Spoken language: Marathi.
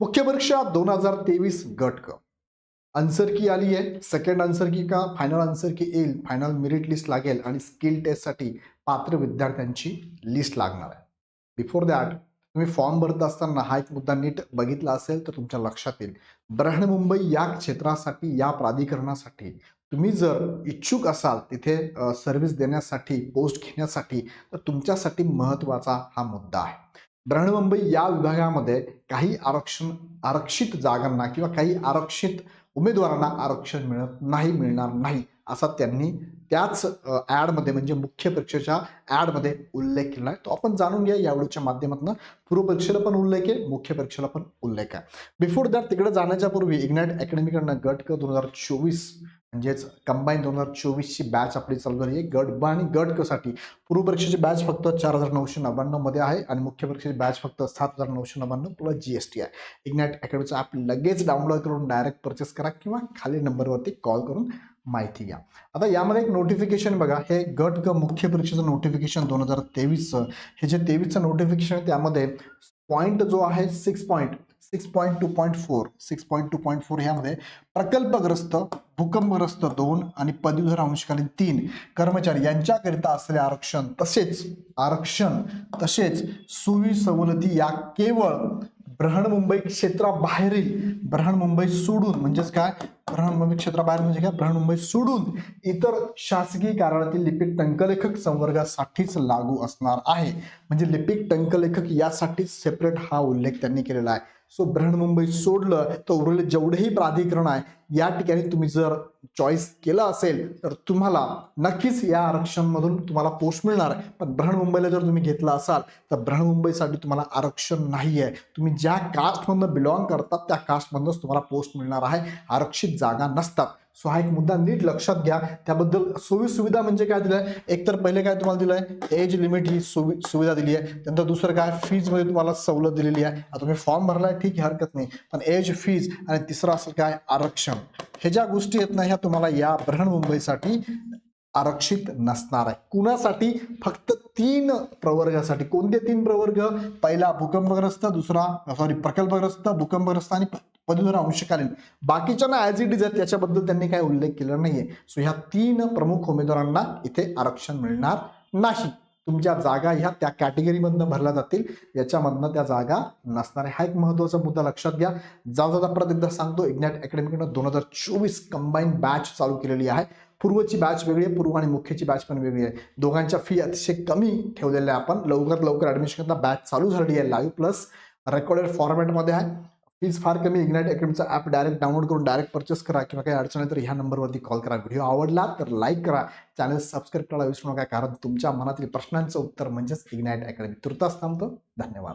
मुख्य परीक्षा दोन हजार तेवीस गट क. आन्सर की आली आहे. सेकंड आन्सर की का? फायनल आन्सर की येईल. फायनल मेरिट लिस्ट लागेल आणि स्किल टेस्टसाठी पात्र विद्यार्थ्यांची लिस्ट लागणार आहे. बिफोर दॅट तुम्ही फॉर्म भरत असताना हा एक मुद्दा नीट बघितला असेल तर तुमच्या लक्षात येईल. बृहन्मुंबई या क्षेत्रासाठी या प्राधिकरणासाठी तुम्ही जर इच्छुक असाल तिथे सर्व्हिस देण्यासाठी पोस्ट घेण्यासाठी तर तुमच्यासाठी महत्त्वाचा हा मुद्दा आहे. बृहन्मुंबई या विभागामध्ये काही आरक्षण आरक्षित जागांना किंवा काही आरक्षित उमेदवारांना आरक्षण मिळत नाही मिळणार नाही असा त्यांनी त्याच ॲडमध्ये म्हणजे मुख्य परीक्षेच्या ॲडमध्ये उल्लेख केला आहे. तो आपण जाणून घ्या यावेळीच्या माध्यमातून. पूर्व परीक्षेला पण उल्लेख आहे मुख्य परीक्षेला पण उल्लेख आहे. बिफोर दॅट तिकडे जाण्याच्या पूर्वी इग्नाइट अकॅडमीकडनं गट क दोन हजार चोवीस म्हणजेच कंबाईन दोन हजार चोवीसची बॅच आपली चालू झाली आहे. गट ब आणि गट कसाठी पूर्व परीक्षेची बॅच फक्त चार हजार नऊशे नव्याण्णवमध्ये आहे आणि मुख्य परीक्षेची बॅच फक्त सात हजार नऊशे नव्याण्णव प्लस जी एस टी आहे. इग्नॅट अकॅडमीचं ॲप लगेच डाउनलोड करून डायरेक्ट परचेस करा किंवा खाली नंबरवरती कॉल करून माहिती घ्या. आता यामध्ये एक नोटिफिकेशन बघा. हे गट ग मुख्य परीक्षेचं नोटिफिकेशन दोन हजार तेवीसचं. हे जे तेवीसचं नोटिफिकेशन आहे त्यामध्ये पॉईंट जो आहे six point six point two point four six point two point four ह्यामध्ये प्रकल्पग्रस्त भूकंपग्रस्त दोन आणि पदवीधर अंशकालीन तीन कर्मचारी यांच्याकरिता असलेले आरक्षण तसेच आरक्षण तसेच सुवी सवलती या केवळ ब्रहणमुंबई क्षेत्राबाहेरील ब्रहणमुंबई सोडून म्हणजेच काय? बृहन्मुंबई क्षेत्राबाहेर म्हणजे काय? बृहन्मुंबई सोडून इतर शासकीय कार्यालयातील लिपिक टंकलेखक संवर्गासाठीच लागू असणार आहे. म्हणजे लिपिक टंकलेखक यासाठीच सेपरेट हा उल्लेख त्यांनी केलेला आहे. सो बृहन्मुंबई सोडलं तर उर्वरित जेवढेही प्राधिकरण आहे या ठिकाणी तुम्ही जर चॉईस केलं असेल तर तुम्हाला नक्कीच या आरक्षणमधून तुम्हाला पोस्ट मिळणार आहे. पण बृहन्मुंबईला जर तुम्ही घेतला असाल तर बृहन्मुंबईसाठी तुम्हाला आरक्षण नाही आहे तुम्ही ज्या कास्टमधनं बिलॉंग करतात त्या कास्टमधनंच तुम्हाला पोस्ट मिळणार आहे. आरक्षित जागा नसतात. सो हा एक मुद्दा नीट लक्षात घ्या. त्याबद्दल सोयी सुविधा म्हणजे काय दिलंय? एकतर पहिले काय तुम्हाला दिलंय? एज लिमिट ही सुवि सुविधा दिली आहे. त्यानंतर दुसरं काय? फीजमध्ये तुम्हाला सवलत दिलेली आहे. आता तुम्ही फॉर्म भरलाय ठीक आहे हरकत नाही. पण एज फीज आणि तिसरं असं काय? आरक्षण. हे ज्या गोष्टी आहेत ना ह्या तुम्हाला या बृहन्मुंबईसाठी आरक्षित नसणार आहे. कुणासाठी? फक्त तीन प्रवर्गासाठी. कोणते तीन प्रवर्ग? पहिला भूकंपग्रस्त दुसरा सॉरी प्रकल्पग्रस्त भूकंपग्रस्त आणि पदवीधर अंशकालीन. बाकीच्यांना ॲज इट इज आहेत त्याच्याबद्दल त्यांनी काही उल्लेख केला नाहीये. सो ह्या तीन प्रमुख उमेदवारांना इथे आरक्षण मिळणार नाही. तुमच्या जागा ह्या त्या कॅटेगरीमधनं भरल्या जातील. याच्यामधनं त्या जागा नसणार आहे. हा एक महत्त्वाचा मुद्दा लक्षात घ्या. जाऊ जाता परत एकदा सांगतो इग्नॅट अकॅडमीकडनं दोन हजार चोवीस कंबाईन बॅच चालू केलेली आहे. पूर्वची बॅच वेगळी आहे पूर्व आणि मुख्यची बॅच पण वेगळी आहे. दोघांच्या फी अतिशय कमी ठेवलेल्या आहे आपण. लवकरात लवकर ॲडमिशन बॅच चालू झालेली आहे. लाईव्ह प्लस रेकॉर्डेड फॉर्मॅटमध्ये आहे. फीज फार कमी इग्नाइट अकॅडमीचा ॲप डायरेक्ट डाउनलोड करून डायरेक्ट परचेस करा किंवा काही अडचण आहे तर ह्या नंबरवरती कॉल करा. व्हिडिओ आवडला तर लाईक करा. चॅनल सबस्क्राईब करायला विसरू नका कारण तुमच्या मनातील प्रश्नांचं उत्तर म्हणजेच इग्नाइट अकॅडमी तुर्तास थांबतो. धन्यवाद.